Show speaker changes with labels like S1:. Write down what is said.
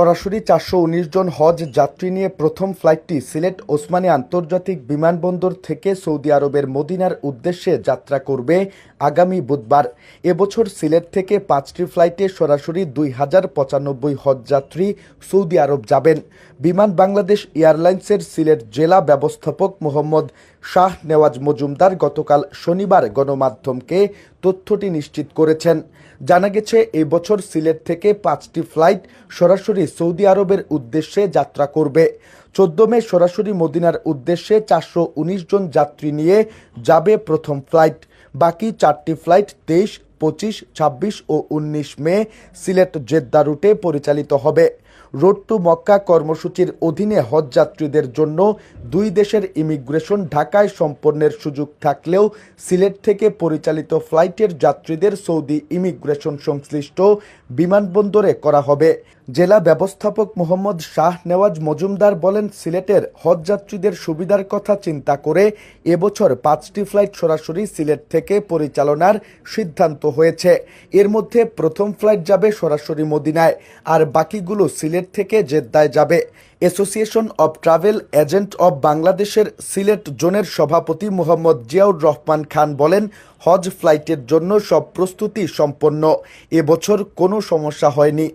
S1: সরাসরি চারশো উনিশ জন হজ যাত্রী নিয়ে প্রথম ফ্লাইটটি সিলেট ওসমানী আন্তর্জাতিক বিমানবন্দর থেকে সৌদি আরবের মদিনার উদ্দেশ্যে যাত্রা করবে আগামী বুধবার। এবছর সিলেট থেকে পাঁচটি ফ্লাইটে সরাসরি দুই হাজার পঁচানব্বই হজ যাত্রী সৌদি আরব যাবেন। বিমান বাংলাদেশ এয়ারলাইন্সের সিলেট জেলা ব্যবস্থাপক মোহাম্মদ শাহ নেওয়াজ মজুমদার গতকাল শনিবার গণমাধ্যমকে তথ্যটি নিশ্চিত করেছেন। জানা গেছে এই বছর সিলেট থেকে পাঁচটি ফ্লাইট সরাসরি সৌদি আরবের উদ্দেশ্যে যাত্রা করবে। চোদ্দ মে সরাসরি মদিনার উদ্দেশ্যে চারশো উনিশ জন যাত্রী নিয়ে যাবে প্রথম ফ্লাইট। বাকি চারটি ফ্লাইট তেইশ পঁচিশ, ছাব্বিশ ও উনিশ মে সিলেট জেদ্দা রুটে পরিচালিত হবে। রোড টু মক্কা কর্মসূচির অধীনে হজযাত্রীদের জন্য দুই দেশের ইমিগ্রেশন ঢাকায় সম্পন্নের সুযোগ থাকলেও সিলেট থেকে পরিচালিত ফ্লাইটের যাত্রীদের সৌদি ইমিগ্রেশন সংশ্লিষ্ট বিমানবন্দরে করা হবে। জেলা ব্যবস্থাপক মোহাম্মদ শাহ নেওয়াজ মজুমদার বলেন, সিলেটের হজ যাত্রীদের সুবিধার কথা চিন্তা করে এবছর পাঁচটি ফ্লাইট সরাসরি সিলেট থেকে পরিচালনার সিদ্ধান্ত হয়েছে। এর মধ্যে প্রথম ফ্লাইট যাবে সরাসরি মদিনায়, আর বাকিগুলো সিলেট থেকে জেদ্দায় যাবে। Association of travel agent of বাংলাদেশের সিলেট জোনের সভাপতি মোহাম্মদ জিয়াউর রহমান খান বলেন, হজ ফ্লাইটের জন্য সব প্রস্তুতি সম্পন্ন। এবছর কোনো সমস্যা হয়নি।